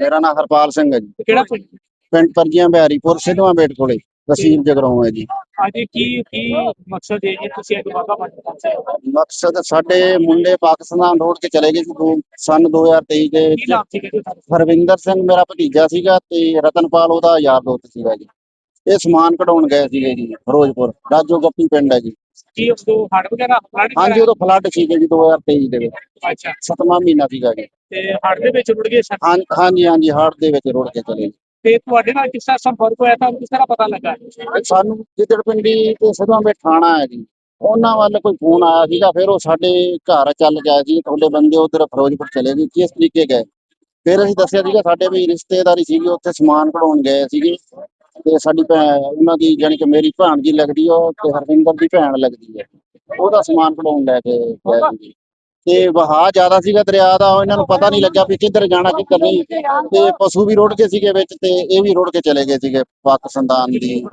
ਮੇਰਾ ਨਾਮ ਹਰਪਾਲ ਸਿੰਘ ਹੈ ਜੀ। ਕਿਹੜਾ ਪਿੰਡ? ਪਿੰਡ ਪਰਜੀਆਂ ਬਿਹਾਰੀਪੁਰ ਸਿੱਧਵਾਂ ਬੇਟ ਕੋਲੇ ਤਹਿਸੀਲ ਜਗਰਾਉਂ ਹੈ ਜੀ। ਅੱਜ ਕੀ ਕੀ ਮਕਸਦ ਹੈ ਜੀ? ਤੁਸੀਂ ਅੱਜ ਵਾਗਾ ਬਾਰਡਰ ਪਹੁੰਚੇ ਹੋ? ਮਕਸਦ ਸਾਡੇ ਮੁੰਡੇ ਪਾਕਿਸਤਾਨ ਰੋਡ ਕੇ ਚਲੇ ਗਏ ਸੀ ਦੋ ਸਨ 2023 ਦੇ ਕੀ ਵਿੱਚ। ਨਾਮ ਸੀ ਜੀ ਤੁਹਾਡਾ? ਹਰਵਿੰਦਰ ਸਿੰਘ ਮੇਰਾ ਭਤੀਜਾ ਸੀਗਾ ਤੇ ਰਤਨਪਾਲ ਉਹਦਾ ਯਾਰ ਦੋਸਤ ਸੀਗਾ ਜੀ। ਇਹ ਸਮਾਨ ਕਢਾਉਣ ਗਏ ਸੀਗੇ ਜੀ ਫਿਰੋਜ਼ਪੁਰ ਰਾਜੋ ਗੱਪੀ ਪਿੰਡ ਹੈ ਜੀ। ਕੀ ਉਸ ਤੋਂ ਹੜ ਵਗੈਰਾ ਹਾਂਜੀ ਉਦੋਂ ਫਲੱਡ ਸੀਗੇ ਜੀ 2023 ਦੇ ਵਿੱਚ। ਅੱਛਾ। ਸਤਵਾਂ ਮਹੀਨਾ ਸੀਗਾ ਜੀ। ਤੇ ਹੜ ਦੇ ਵਿੱਚ ਰੁੜ ਗਏ ਸਨ ਹਾਂ- ਹਾਂਜੀ ਹਾਂਜੀ ਹਾੜ ਦੇ ਵਿੱਚ ਰੁੜ ਕੇ ਚਲੇ ਗਏ। ਤੇ ਤੁਹਾਡੇ ਨਾਲ ਕਿਸ ਤਰ੍ਹਾਂ ਸੰਪਰਕ ਹੋਇਆ? ਤੁਹਾਨੂੰ ਕਿਸ ਤਰ੍ਹਾਂ ਪਤਾ ਲੱਗਾ? ਸਾਨੂੰ ਜਿੱਦੜ ਪਿੰਡੀ ਤੇ ਸਿੱਧਵਾਂ ਬੇਟ ਥਾਣਾ ਹੈ ਜੀ ਉਹਨਾਂ ਵੱਲ ਕੋਈ ਫੋਨ ਆਇਆ ਸੀਗਾ ਫਿਰ ਉਹ ਸਾਡੇ ਘਰ ਚੱਲ ਗਿਆ ਜੀ ਤੁਹਾਡੇ ਬੰਦੇ ਉਧਰ ਫਿਰੋਜ਼ਪੁਰ ਚਲੇ ਗਏ ਕਿਸ ਤਰੀਕੇ ਗਏ। ਫਿਰ ਅਸੀਂ ਦੱਸਿਆ ਸੀਗਾ ਸਾਡੇ ਵੀ ਰਿਸ਼ਤੇਦਾਰੀ ਸੀਗੀ ਉੱਥੇ ਸਮਾਨ ਕਢਾਉਣ ਗਏ ਸੀਗੇ। ਤੇ ਸਾਡੀ ਭੈਣ ਉਹਨਾਂ ਦੀ ਜਾਣੀ ਕਿ ਮੇਰੀ ਭਾਣ ਜੀ ਲੱਗਦੀ ਉਹ ਤੇ ਹਰਵਿੰਦਰ ਦੀ ਭੈਣ ਲੱਗਦੀ ਹੈ ਉਹਦਾ ਸਮਾਨ ਕਢਾਉਣ ਲੈ ਕੇ ਗਏ ਸੀ ਤੇ ਵਹਾਅ ਜ਼ਿਆਦਾ ਸੀਗਾ ਦਰਿਆ ਦਾ ਉਹ ਇਹਨਾਂ ਨੂੰ ਪਤਾ ਨਹੀਂ ਲੱਗਿਆ ਵੀ ਕਿੱਧਰ ਜਾਣਾ, ਕਿੱਧਰ ਨਹੀਂ। ਤੇ ਪਸ਼ੂ ਵੀ ਰੁੜ ਗਏ ਸੀਗੇ ਵਿੱਚ ਤੇ ਇਹ ਵੀ ਰੁੜ ਕੇ ਚਲੇ ਗਏ ਸੀਗੇ ਪਾਕਿਸਤਾਨ ਦੀ।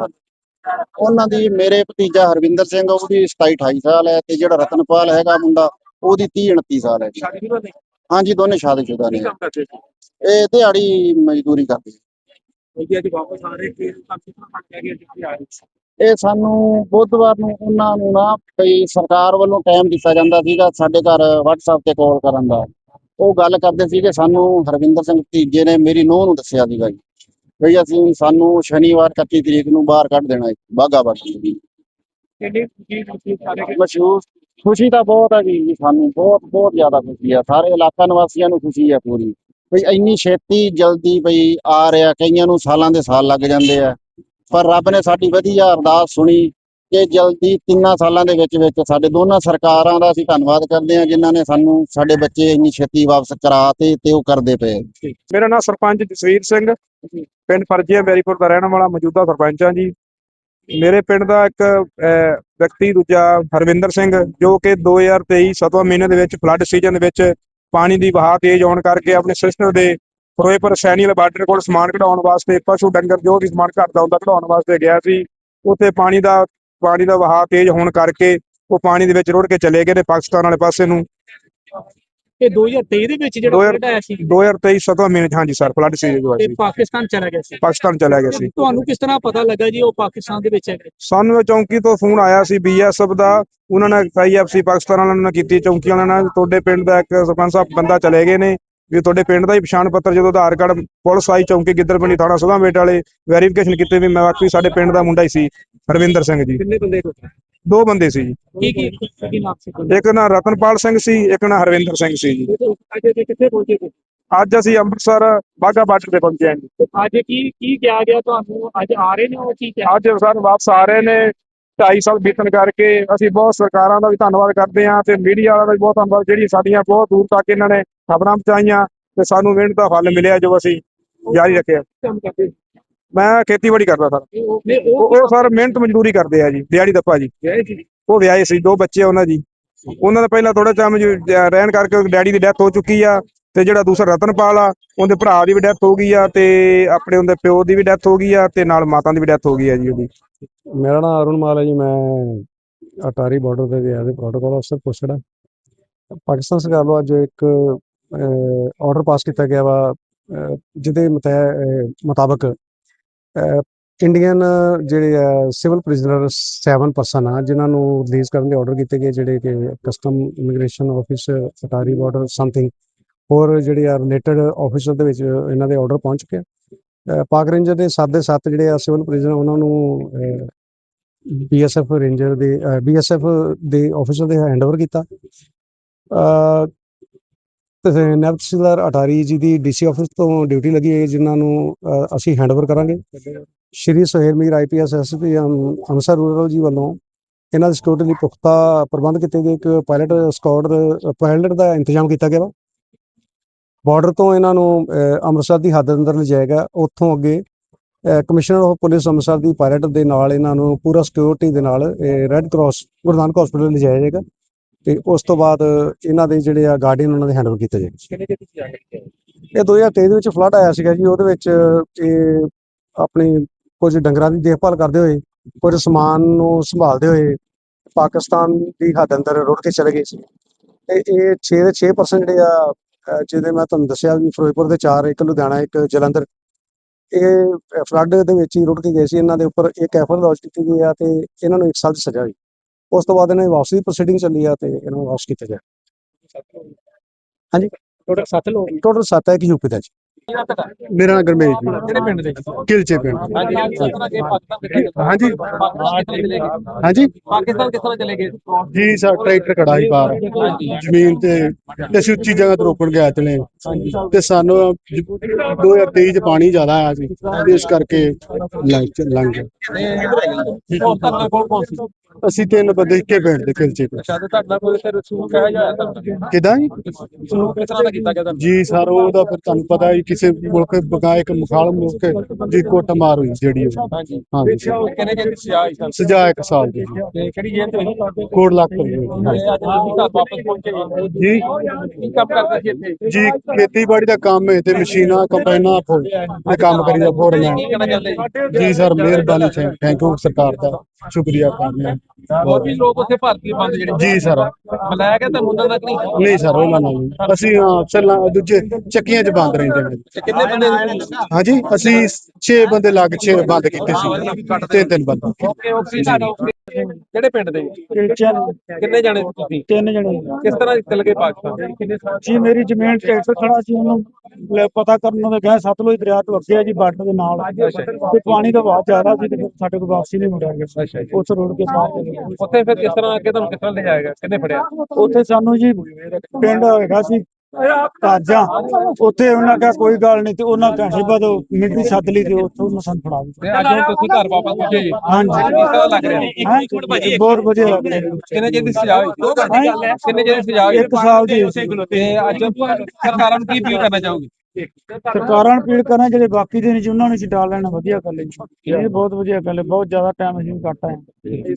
ਉਹਨਾਂ ਦੀ, ਮੇਰੇ ਭਤੀਜਾ ਹਰਵਿੰਦਰ ਸਿੰਘ ਉਹਦੀ 27 28 ਸਾਲ ਹੈ ਤੇ ਜਿਹੜਾ ਰਤਨਪਾਲ ਹੈਗਾ ਮੁੰਡਾ, ਉਹਦੀ 30 29 ਸਾਲ ਹੈ ਜੀ। ਹਾਂਜੀ, ਦੋਨੇ ਸ਼ਾਦੀशुदा ਕੀ ਨੇ। ਇਹ ਦਿਹਾੜੀ ਮਜ਼ਦੂਰੀ ਕਰਦੇ। ਜੀ ਅੱਜ ਵਾਪਸ ਆ ਰਹੇ ਕਿ ਕੰਮ ਕਿਸ ਤਰ੍ਹਾਂ ਗਿਆ ਜੀ ਆ ਰਹੇ ਇਹ ਸਾਨੂੰ ਬੁੱਧਵਾਰ ਨੂੰ ਉਹਨਾਂ ਨੂੰ ਨਾ ਕਈ ਸਰਕਾਰ ਵੱਲੋਂ ਟਾਈਮ ਦਿੱਤਾ ਜਾਂਦਾ ਸੀਗਾ ਸਾਡੇ ਘਰ WhatsApp ਤੇ ਕਾਲ ਕਰਨ ਦਾ। ਉਹ ਗੱਲ ਕਰਦੇ ਸੀ ਕਿ ਸਾਨੂੰ ਹਰਵਿੰਦਰ ਸਿੰਘ ਭਤੀਜੇ ਨੇ ਮੇਰੀ ਨੂੰਹ ਨੂੰ ਦੱਸਿਆ ਸੀਗਾ ਜੀ। ਵੀ ਅਸੀਂ ਸਾਨੂੰ ਸ਼ਨੀਵਾਰ 31 ਤਰੀਕ ਨੂੰ ਬਾਹਰ ਕੱਢ ਦੇਣਾ ਹੈ ਬਾਗਾ ਬਾਰਡਰ ਦੀ ਮਸ਼ਹੂਰ ਖੁਸ਼ੀ ਤਾਂ ਬਹੁਤ ਹੈ ਜੀ ਸਾਨੂੰ ਬਹੁਤ ਬਹੁਤ ਜ਼ਿਆਦਾ ਖੁਸ਼ੀ ਆ। ਸਾਰੇ ਇਲਾਕਾ ਨਿਵਾਸੀਆਂ ਨੂੰ ਖੁਸ਼ੀ ਹੈ ਪੂਰੀ। ਵੀ ਇੰਨੀ ਛੇਤੀ ਜਲਦੀ ਬਈ ਆ ਰਿਹਾ ਕਈਆਂ ਨੂੰ ਸਾਲਾਂ ਦੇ ਸਾਲ ਲੱਗ ਜਾਂਦੇ ਆ। ਪਰ ਰੱਬ ਨੇ ਸਾਡੀ ਵਧੀਆ ਅਰਦਾਸ ਸੁਣੀ ਕਿ ਜਲਦੀ ਤਿੰਨਾਂ ਸਾਲਾਂ ਦੇ ਵਿੱਚ ਵਿੱਚ ਸਾਡੇ ਦੋਨਾਂ ਸਰਕਾਰਾਂ ਦਾ ਅਸੀਂ ਧੰਨਵਾਦ ਕਰਦੇ ਹਾਂ ਜਿਨ੍ਹਾਂ ਨੇ ਸਾਨੂੰ ਸਾਡੇ ਬੱਚੇ ਇੰਨੀ ਛੇਤੀ ਵਾਪਸ ਕਰਾਤੇ ਤੇ ਉਹ ਕਰਦੇ ਪਏ। ਮੇਰਾ ਨਾਮ ਸਰਪੰਚ ਜਸਵੀਰ ਸਿੰਘ। ਪਿੰਡ ਫਰਜੀਆ ਬੈਰੀਪੁਰ ਦਾ ਰਹਿਣ ਵਾਲਾ ਮੌਜੂਦਾ ਸਰਪੰਚ ਹਾਂ ਜੀ। ਮੇਰੇ ਪਿੰਡ ਦਾ ਇੱਕ ਵਿਅਕਤੀ ਦੂਜਾ ਹਰਵਿੰਦਰ ਸਿੰਘ ਜੋ ਕਿ 2023 ਸਤਵਾਂ ਮਹੀਨੇ ਦੇ ਵਿੱਚ ਫਲੱਡ ਸੀਜ਼ਨ ਦੇ ਵਿੱਚ ਪਾਣੀ ਦੀ ਵਹਾਅ ਤੇਜ਼ ਆਉਣ ਕਰਕੇ ਆਪਣੇ ਸਿਸਟਰ ਦੇ ਫਿਰੋਜ਼ਪੁਰ ਸੈਨੀਅਲ ਬਾਰਡਰ ਕੋਲ ਸਮਾਨ ਕਢਾਉਣ ਵਾਸਤੇ ਪਸ਼ੂ ਡੰਗਰ ਜੋ ਵੀ ਸਮਾਨ ਘਰ ਦਾ ਹੁੰਦਾ ਕਢਾਉਣ ਵਾਸਤੇ ਗਿਆ ਸੀ ਉੱਥੇ ਪਾਣੀ ਦਾ ਪਾਣੀ ਦਾ ਵਹਾਅ ਤੇਜ਼ ਹੋਣ ਕਰਕੇ ਉਹ ਪਾਣੀ ਦੇ ਵਿੱਚ ਰੁੜ ਕੇ ਚਲੇ ਗਏ ਨੇ ਪਾਕਿਸਤਾਨ ਵਾਲੇ ਪਾਸੇ ਨੂੰ। ਇਹ 2023 ਦੇ ਵਿੱਚ ਜਿਹੜਾ ਫਲੱਡ ਆਇਆ ਸੀ। 2023 ਸਤਵਾਂ ਮਹੀਨੇ ਹਾਂਜੀ ਸਰ ਫਲੱਡ ਸੀਜ਼ਨ ਜੋ ਤੇ ਸੀ ਪਾਕਿਸਤਾਨ ਚਲਾ ਗਿਆ ਸੀ। ਪਾਕਿਸਤਾਨ ਚਲਾ ਗਿਆ ਸੀ। ਤੁਹਾਨੂੰ ਕਿਸ ਤਰ੍ਹਾਂ ਪਤਾ ਲੱਗਾ ਜੀ ਉਹ ਪਾਕਿਸਤਾਨ ਦੇ ਵਿੱਚ ਹੈਗੇ? ਸਾਨੂੰ ਚੌਂਕੀ ਤੋਂ ਫੋਨ ਆਇਆ ਸੀ ਬੀਐਸਐਫ ਦਾ। ਉਹਨਾਂ ਨੇ ਆਈਐਫਸੀ ਪਾਕਿਸਤਾਨ ਵਾਲਿਆਂ ਕੀਤੀ ਚੌਂਕੀ ਵਾਲਿਆਂ ਨਾਲ। ਤੁਹਾਡੇ ਪਿੰਡ ਦਾ ਇੱਕ ਸਰਪੰਚ ਸਾਹਿਬ ਬੰਦਾ ਚਲੇ ਗਏ ਨੇ। ਵੀ ਤੁਹਾਡੇ ਪਿੰਡ ਦਾ ਹੀ ਪਛਾਣ ਪੱਤਰ ਜਦੋਂ ਆਧਾਰ ਕਾਰਡ ਪੁਲਿਸ ਆਈ ਚੌਂਕੀ ਗਿੱਦੜਪੰਡੀ ਥਾਣਾ ਸੁਧਾ ਬੇਟ ਵਾਲੇ ਵੈਰੀਫਿਕੇਸ਼ਨ ਕੀਤੇ ਵੀ ਮੈਂ ਵਾਕਈ ਸਾਡੇ ਪਿੰਡ ਦਾ ਮੁੰਡਾ ਹੀ ਸੀ ਹਰਵਿੰਦਰ ਸਿੰਘ ਜੀ। ਕਿੰਨੇ ਬੰਦੇ ਦੋ ਬੰਦੇ ਸੀ ਜੀ। ਕੀ ਕੀ? ਕੀ ਨਾਮ ਸੀ ਇੱਕ ਨਾ ਰਤਨਪਾਲ ਸਿੰਘ ਸੀ ਇੱਕ ਨਾ ਹਰਵਿੰਦਰ ਸਿੰਘ ਸੀ ਜੀ। ਅੱਜ ਦੇ ਕਿੱਥੇ ਪਹੁੰਚੇ ਤੁਸੀਂ? ਅੱਜ ਅਸੀਂ ਅੰਮ੍ਰਿਤਸਰ ਬਾਗਾ ਬਾਰਡਰ ਤੇ ਪਹੁੰਚੇ ਹਾਂ ਜੀ। ਅੱਜ ਕੀ ਕੀ ਕਿਹਾ ਗਿਆ ਤੁਹਾਨੂੰ? ਅੱਜ ਆ ਰਹੇ ਨੇ ਉਹ ਕੀ ਕਿਹਾ? ਅੱਜ ਸਰ ਵਾਪਸ ਆ ਰਹੇ ਨੇ। 2.5 ਸਾਲ ਬੀਤਣ ਕਰਕੇ ਅਸੀਂ ਬਹੁਤ ਸਰਕਾਰਾਂ ਦਾ ਵੀ ਧੰਨਵਾਦ ਕਰਦੇ ਹਾਂ ਤੇ ਮੀਡੀਆ ਵਾਲਾ ਦਾ ਵੀ ਬਹੁਤ ਧੰਨਵਾਦ ਜਿਹੜੀ ਸਾਡੀਆਂ ਬਹੁਤ ਦੂਰ ਤੱਕ ਇਹਨਾਂ ਨੇ ਖਬਰਾਂ ਪਹੁੰਚਾਈਆਂ ਤੇ ਸਾਨੂੰ ਮਿਹਨਤ ਦਾ ਫਲ ਮਿਲਿਆ ਜੋ ਅਸੀਂ ਜਾਰੀ ਰੱਖਿਆ। ਮੈਂ ਖੇਤੀਬਾੜੀ ਕਰਦਾ ਸਰ? ਉਹ ਸਰ ਮਿਹਨਤ ਮਜ਼ਦੂਰੀ ਕਰਦੇ ਆ ਜੀ ਦਿਹਾੜੀ ਦੱਪਾ ਜੀ। ਉਹ ਵਿਆਹੇ ਸੀ ਦੋ ਬੱਚੇ ਉਹਨਾਂ ਜੀ ਉਹਨਾਂ ਦਾ ਪਹਿਲਾਂ ਥੋੜਾ ਟਾਈਮ ਰਹਿਣ ਕਰਕੇ ਡੈਡੀ ਦੀ ਡੈਥ ਹੋ ਚੁੱਕੀ ਆ। ਤੇ ਜਿਹੜਾ ਦੂਸਰਾ ਰਤਨਪਾਲ ਆ, ਉਹਦੇ ਭਰਾ ਦੀ ਵੀ ਡੈਥ ਹੋ ਗਈ ਆ ਤੇ ਆਪਣੇ ਉਹਦੇ ਪਿਓ ਦੀ ਵੀ ਡੈਥ ਹੋ ਗਈ ਆ ਤੇ ਨਾਲ ਮਾਤਾ ਦੀ ਵੀ ਡੈਥ ਹੋ ਗਈ ਆ ਜੀ ਉਹਦੀ। ਮੇਰਾ ਨਾਮ ਅਰੁਣ ਮਾਲ ਹੈ ਜੀ, ਮੈਂ ਅਟਾਰੀ ਬਾਰਡਰ ਤੇ ਗਿਆ ਤੇ ਪ੍ਰੋਟੋਕਾਲ ਅਫਸਰ ਪੋਸਟਡ ਆ। ਪਾਕਿਸਤਾਨ ਸਰਕਾਰ ਵੱਲੋਂ ਅੱਜ ਇੱਕ ਆਰਡਰ ਪਾਸ ਕੀਤਾ ਗਿਆ ਵਾ ਜਿਹਦੇ ਮੁਤਾਬਕ ਇੰਡੀਅਨ ਜਿਹੜੇ ਆ ਸਿਵਲ ਪ੍ਰਿਜ਼ਨਰ 7 ਪਰਸਨ ਆ, ਜਿਨ੍ਹਾਂ ਨੂੰ ਰਿਲੀਜ਼ ਕਰਨ ਦੇ ਆਰਡਰ ਕੀਤੇ ਗਏ, ਜਿਹੜੇ ਕਿ custom immigration office Attari border something ਹੋਰ ਜਿਹੜੇ ਆ ਰਿਲੇਟਡ ਆਫਿਸਰ ਦੇ ਵਿੱਚ ਇਹਨਾਂ ਦੇ ਆਰਡਰ ਪਹੁੰਚ ਚੁੱਕੇ ਪਾਕ ਰੇਂਜਰ ਦੇ 7 ਦੇ 7 ਜਿਹੜੇ ਆ ਸਿਵਲ ਪ੍ਰਿਜ਼ਨਰ ਉਹਨਾਂ ਨੂੰ ਅਹ, ਬੀਐਸਐਫ ਰੇਂਜਰ ਦੇ ਬੀਐਸਐਫ ਦੇ ਆਫੀਸਰ ਦੇ ਹੈਂਡਓਵਰ ਕੀਤਾ। ਅ ਤੇ ਨਾਇਬ ਅਟਾਰੀ ਜੀ ਦੀ ਡੀਸੀ ਆਫਿਸ ਤੋਂ ਡਿਊਟੀ ਲੱਗੀ ਹੈ ਜਿਨ੍ਹਾਂ ਨੂੰ ਅ, ਅਸੀਂ ਹੈਂਡਓਵਰ ਕਰਾਂਗੇ। Shri Suhel Mir IPS SP Amritsar rural ji ਵੱਲੋਂ ਇਹਨਾਂ ਦੇ ਸਿਕਿਉਰਿਟੀ ਲਈ ਪੁਖਤਾ ਪ੍ਰਬੰਧ ਕੀਤੇ ਗਏ। ਇੱਕ ਪਾਇਲਟ ਸਕਾਡ ਪਾਇਲਟ ਦਾ ਇੰਤਜ਼ਾਮ ਕੀਤਾ ਗਿਆ ਵਾ। ਬਾਰਡਰ ਤੋਂ ਇਹਨਾਂ ਨੂੰ ਅੰਮ੍ਰਿਤਸਰ ਦੀ ਹੱਦ ਅੰਦਰ ਲਿਜਾਏਗਾ ਉੱਥੋਂ ਅੱਗੇ ਕਮਿਸ਼ਨਰ ਆਫ ਪੁਲਿਸ ਅੰਮ੍ਰਿਤਸਰ ਦੀ ਪਾਇਲਟ ਦੇ ਨਾਲ ਇਹਨਾਂ ਨੂੰ ਪੂਰਾ ਸਿਕਿਉਰਿਟੀ ਦੇ ਨਾਲ Red Cross Guru Nanak hospital ਲਿਜਾਇਆ ਜਾਏਗਾ। ਤੇ ਉਸ ਤੋਂ ਬਾਅਦ ਇਹਨਾਂ ਦੇ ਜਿਹੜੇ ਆ ਗਾਰਡੀਅਨ ਉਹਨਾਂ ਦੇ ਹੈਂਡਓਵਰ ਕੀਤੇ ਜਾਏਗੇ ਇਹ? 2023 ਦੇ ਵਿੱਚ ਫਲੱਡ ਆਇਆ ਸੀਗਾ ਜੀ। ਉਹਦੇ ਵਿੱਚ ਇਹ ਆਪਣੀ ਕੁਝ ਡੰਗਰਾਂ ਦੀ ਦੇਖਭਾਲ ਕਰਦੇ ਹੋਏ ਕੁਝ ਸਮਾਨ ਨੂੰ ਸੰਭਾਲਦੇ ਹੋਏ ਪਾਕਿਸਤਾਨ ਦੀ ਹੱਦ ਅੰਦਰ ਰੁੜ ਕੇ ਚਲੇ ਗਏ ਸੀ। ਤੇ ਇਹ 6 ਦੇ 6% ਜਿਹੜੇ ਆ ਜਿਹਦੇ ਮੈਂ ਤੁਹਾਨੂੰ ਦੱਸਿਆ ਵੀ ਫਿਰੋਜ਼ਪੁਰ ਦੇ ਚਾਰ ਇੱਕ ਲੁਧਿਆਣਾ ਇੱਕ ਜਲੰਧਰ। ਇਹ ਫਲੱਡ ਦੇ ਵਿੱਚ ਹੀ ਰੁੜ ਕੇ ਗਏ ਸੀ। ਇਹਨਾਂ ਦੇ ਉੱਪਰ ਇੱਕ ਐਫਆਰ ਲੌਂਚ ਕੀਤੀ ਗਈ ਆ ਤੇ ਇਹਨਾਂ ਨੂੰ ਇੱਕ ਸਾਲ ਦੀ ਸਜ਼ਾ ਹੋਈ। ਉਸ ਤੋਂ ਬਾਅਦ ਇਹਨਾਂ ਦੀ ਵਾਪਸੀ ਦੀ ਪ੍ਰੋਸੀਡਿੰਗ ਚੱਲੀ ਆ ਤੇ ਇਹਨਾਂ ਨੂੰ ਵਾਪਸ ਕੀਤਾ ਗਿਆ। ਹਾਂਜੀ। ਟੋਟਲ 7 ਲੋਕ ਟੋਟਲ 7 ਹੈ ਕਿ ਯੂਪੀ ਦਾ ਜੀ। ਮੇਰਾ ਨਾਮ ਗਰਮੇਸ਼ ਜੀ। ਕਿਹੜੇ ਪਿੰਡ ਦੇ? ਕਿਲਚੇ ਪਿੰਡ। ਹਾਂਜੀ। ਹਾਂਜੀ। ਪਾਕਿਸਤਾਨ ਕਿਸ ਤਰ੍ਹਾਂ ਚਲੇ ਗਏ? ਜੀ ਸਾ ਟਰੈਕਟਰ ਖੜਾ ਸੀ ਬਾਹਰ। ਜ਼ਮੀਨ ਤੇ ਤੇ ਅਸੀਂ ਉੱਚੀ ਜਗ੍ਹਾ ਤੇ ਰੋਕਣ ਗਏ ਚਲੇ। ਤੇ ਸਾਨੂੰ 2023 ਚ ਪਾਣੀ ਜ਼ਿਆਦਾ ਆਇਆ ਸੀ। ਇਸ ਕਰਕੇ ਲੰਘ ਗਏ। ਅਸੀਂ ਤਿੰਨ ਬੰਦੇ ਇੱਕੇ ਪਿੰਡ ਦੇ ਕਿਲਚੇ ਤੋਂ ਸ਼ਾਇਦ ਤੁਹਾਡਾ ਕੋਈ ਤੇ ਰਸੂਲ ਕਹਾ ਜਾਇਆ ਤਾਂ ਕਿਦਾਂ ਜੀ? ਰਸੂਲ ਕਿਸ ਤਰ੍ਹਾਂ ਦਾ ਕੀਤਾ ਗਿਆ ਜੀ ਸਰ ਉਹਦਾ ਫਿਰ ਤੁਹਾਨੂੰ ਪਤਾ ਹੀ ਕਿਸੇ ਮੁਲਕ ਬਗਾਏ ਇੱਕ ਮੁਖਾਲ ਮੁਲਕ ਦੀ ਕੁੱਟ ਮਾਰ ਹੋਈ ਜਿਹੜੀ ਉਹ। ਹਾਂਜੀ। ਜੇ ਸਜ਼ਾ ਇੱਕ ਸਾਲ ਦੀ। ਜੀ। ਤੇ ਕਿਹੜੀ ਜੇਲ੍ਹ ਤੋਂ ਹੋਈ ਕੋੜ ਲੱਖ ਰੁਪਏ ਤੇ ਅੱਜ ਤੁਸੀਂ ਘਰ ਵਾਪਸ ਪਹੁੰਚੇ ਜੀ। ਜੀ। ਕੀ ਕੰਮ ਕਰਦੇ ਸੀ ਇੱਥੇ? ਜੀ ਖੇਤੀਬਾੜੀ ਦਾ ਕੰਮ ਹੈ ਤੇ ਮਸ਼ੀਨਾਂ ਕੰਪਾਈਨਾਂ ਫੋ ਤੇ ਕੰਮ ਕਰੀਦਾ ਚਾਹੁੰਦੇ ਜੀ? ਸਰ ਮਿਹਰਬਾਨੀ ਥੈਂਕ ਯੂ ਸਰਕਾਰ ਦਾ। ਸ਼ੁਕਰੀਆ ਕਰਦੇ। ਹਾਂ ਹੋਰ ਵੀ ਲੋਕ ਉੱਥੇ ਭਾਰਤੀ ਬੰਦ ਜਿਹੜੇ। ਜੀ ਸਰ। ਮਲਾਇਆ ਗਿਆ ਤਾਂ ਮੁੰਡਾ ਤੱਕ ਨਹੀਂ? ਨਹੀਂ ਸਰ ਉਹਨਾਂ ਨਾਲ। ਅਸੀਂ ਹਾਂ ਚੱਲਾਂ ਦੂਜੇ ਚੱਕੀਆਂ 'ਚ ਬੰਦ ਰਹਿੰਦੇ ਨੇ। ਕਿੰਨੇ ਬੰਦੇ ਹਾਂਜੀ ਅਸੀਂ 6 ਬੰਦੇ ਲੱਗ 6 ਬੰਦ ਕੀਤੇ ਸੀ। ਤਿੰਨ ਤਿੰਨ ਬੰਦੇ ਓਕੇ ਓਕੇ। ਕਿਹੜੇ ਪਿੰਡ ਦੇ? ਕਿੰਨੇ ਜਾਣੇ ਤੁਸੀਂ? ਤਿੰਨ ਜਣੇ। ਕਿਸ ਤਰ੍ਹਾਂ ਚਲ ਗਏ ਪਾਕਿਸਤਾਨ ਜੀ ਮੇਰੀ ਜ਼ਮੀਨ ਟਰੈਕਟਰ ਖੜਾ ਸੀ ਉਹਨੂੰ ਲੈ ਪਤਾ ਕਰਨ ਨੂੰ ਗਿਆ ਸਤਲੁਜ ਦਰਿਆ ਤੋਂ ਅੱਗੇ ਆ ਜੀ ਬਾਰਡਰ ਦੇ ਨਾਲ। ਤੇ ਪਾਣੀ ਦਾ ਵਹਾਅ ਜ਼ਿਆਦਾ ਸੀ ਤੇ ਸਾਡੇ ਕੋਲ ਵਾਪਸੀ ਨਹੀਂ ਮੁੜਿਆ ਗਿਆ ਅੱਛਾ ਜੀ ਉਸ ਰੋਡ ਚਲੇ ਗਏ। ਉੱਥੇ ਫਿਰ ਕਿਸ ਤਰ੍ਹਾਂ ਅੱਗੇ ਤੁਹਾਨੂੰ ਕਿਸ ਤਰ੍ਹਾਂ ਲੈ ਜਾਏਗਾ ਕਿੰਨੇ ਫੜਿਆ? ਉੱਥੇ ਸਾਨੂੰ ਜੀ ਪਿੰਡ ਹੈਗਾ ਸੀ ਕਾਜਾਂ ਉੱਥੇ ਉਹਨਾਂ ਕਿਹਾ ਕੋਈ ਗੱਲ ਨਹੀਂ ਤੇ ਉਹਨਾਂ ਪੈਸੇ ਬਾਅਦ ਮਿੰਟੀ ਸੱਦ ਲਈ ਤੇ ਉੱਥੋਂ ਉਹਨਾਂ ਸਾਨੂੰ ਫੜਾ ਦਿੱਤਾ। ਅੱਜ ਹੁਣ ਤੁਸੀਂ ਘਰ ਵਾਪਸ ਪਹੁੰਚੇ ਜੀ? ਹਾਂਜੀ। ਕਿਸ ਤਰ੍ਹਾਂ ਲੱਗ ਰਿਹਾ ਹੈਂ? ਬਹੁਤ ਵਧੀਆ ਲੱਗ ਰਿਹਾ ਕਿੰਨੇ ਦੀ ਸਜ਼ਾ ਹੋਈ? ਦੋ ਘੰਟੇ ਦੀ ਗੱਲ ਹੈ। ਕਿੰਨੇ ਦੀ ਸਜ਼ਾ ਹੋਈ? ਇੱਕ ਸਾਲ ਦੀ ਤੇ ਅੱਜ ਸਰਕਾਰਾਂ ਨੂੰ ਕੀ ਅਪੀਲ ਕਰਨਾ ਚਾਹੋਗੇ? ਸਰਕਾਰਾਂ ਨੂੰ ਅਪੀਲ ਕਰਾਂ ਜਿਹੜੇ ਬਾਕੀ ਦੇ ਨੇ ਜੀ ਉਹਨਾਂ ਨੂੰ ਛਡਾ ਲੈਣਾ ਵਧੀਆ ਗੱਲ ਹੈ ਜੀ। ਇਹ ਬਹੁਤ ਵਧੀਆ ਗੱਲ ਹੈ ਬਹੁਤ ਜ਼ਿਆਦਾ ਟਾਈਮ ਅਸੀਂ ਕੱਟ ਆਏ।